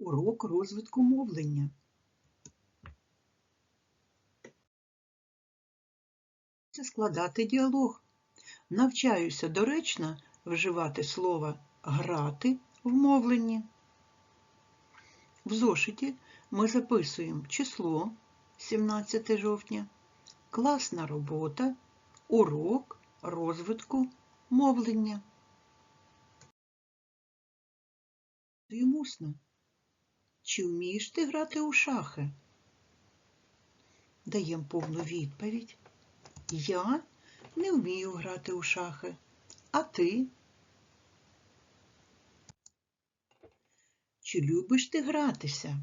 Урок розвитку мовлення. Складати діалог. Навчаюся доречно вживати слово грати в мовленні. В зошиті ми записуємо число 17 жовтня, класна робота, урок розвитку мовлення. Усно. Чи вмієш ти грати у шахи? Даємо повну відповідь. Я не вмію грати у шахи. А ти? Чи любиш ти гратися?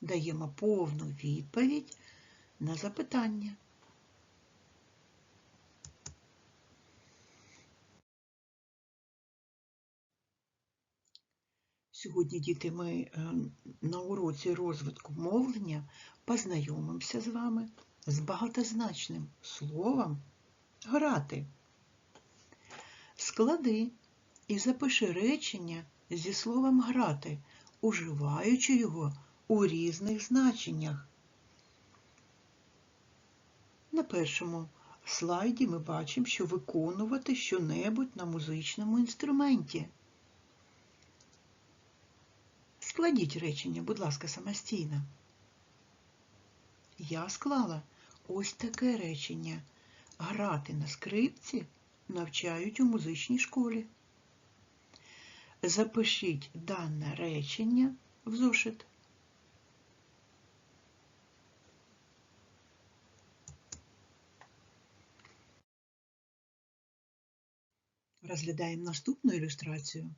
Даємо повну відповідь на запитання. Сьогодні, діти, ми е, на уроці розвитку мовлення познайомимося з вами з багатозначним словом грати. Склади і запиши речення зі словом грати, уживаючи його у різних значеннях. На першому слайді ми бачимо, що виконувати щонебудь на музичному інструменті. Складіть речення, будь ласка, самостійно. Я склала ось таке речення. Грати на скрипці навчають у музичній школі. Запишіть дане речення в зошит. Розглядаємо наступну ілюстрацію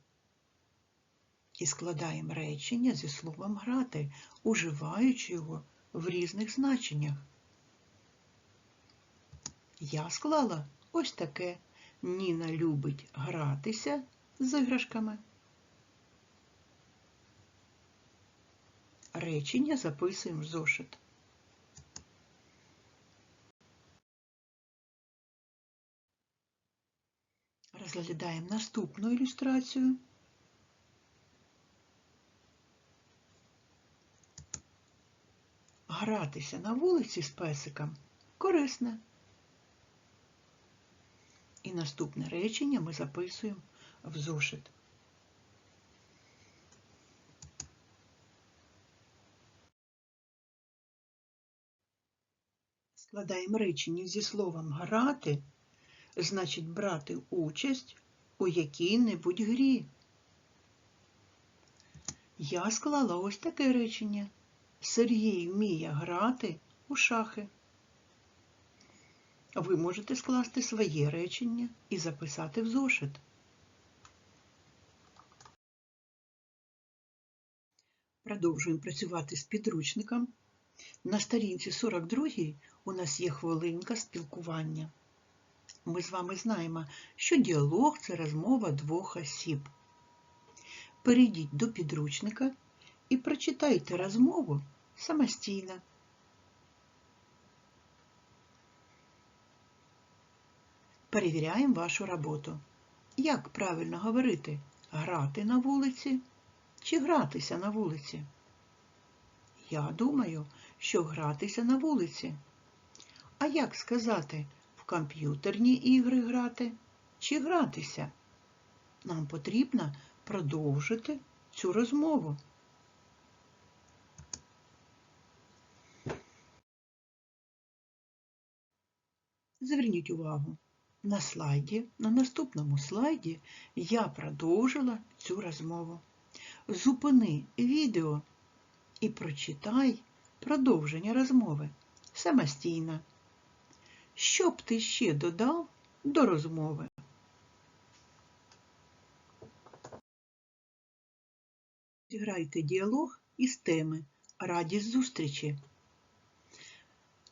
і складаємо речення зі словом грати, уживаючи його в різних значеннях. Я склала ось таке. Ніна любить гратися з іграшками. Речення записуємо в зошит. Розглядаємо наступну ілюстрацію. Гратися на вулиці з песиком корисне. І наступне речення ми записуємо в зошит. Складаємо речення зі словом грати, значить брати участь у якій-небудь грі. Я склала ось таке речення. Сергій вміє грати у шахи. Ви можете скласти своє речення і записати в зошит. Продовжуємо працювати з підручником. На сторінці 42 у нас є хвилинка спілкування. Ми з вами знаємо, що діалог це розмова двох осіб. Перейдіть до підручника і прочитайте розмову самостійно. Перевіряємо вашу роботу. Як правильно говорити грати на вулиці чи гратися на вулиці? Я думаю, що гратися на вулиці. А як сказати в комп'ютерні ігри грати чи гратися? Нам потрібно продовжити цю розмову. Зверніть увагу, на слайді, на наступному слайді я продовжила цю розмову. Зупини відео і прочитай продовження розмови самостійно. Що б ти ще додав до розмови? Зіграйте діалог із теми Радість зустрічі.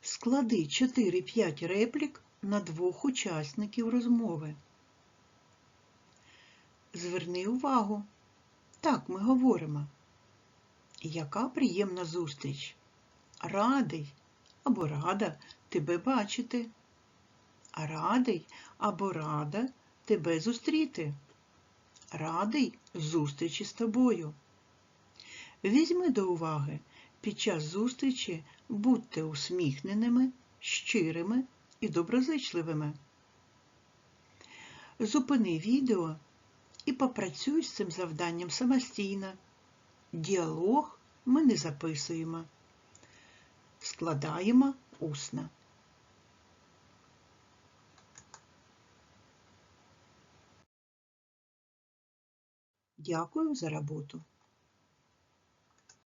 Склади 4-5 реплік на двох учасників розмови. Зверни увагу. Так ми говоримо. Яка приємна зустріч? Радий або рада тебе бачити. Радий або рада тебе зустріти. Радий зустрічі з тобою. Візьми до уваги, під час зустрічі будьте усміхненими, щирими і доброзичливими. Зупини відео і попрацюй з цим завданням самостійно. Діалог ми не записуємо. Складаємо усно. Дякую за роботу.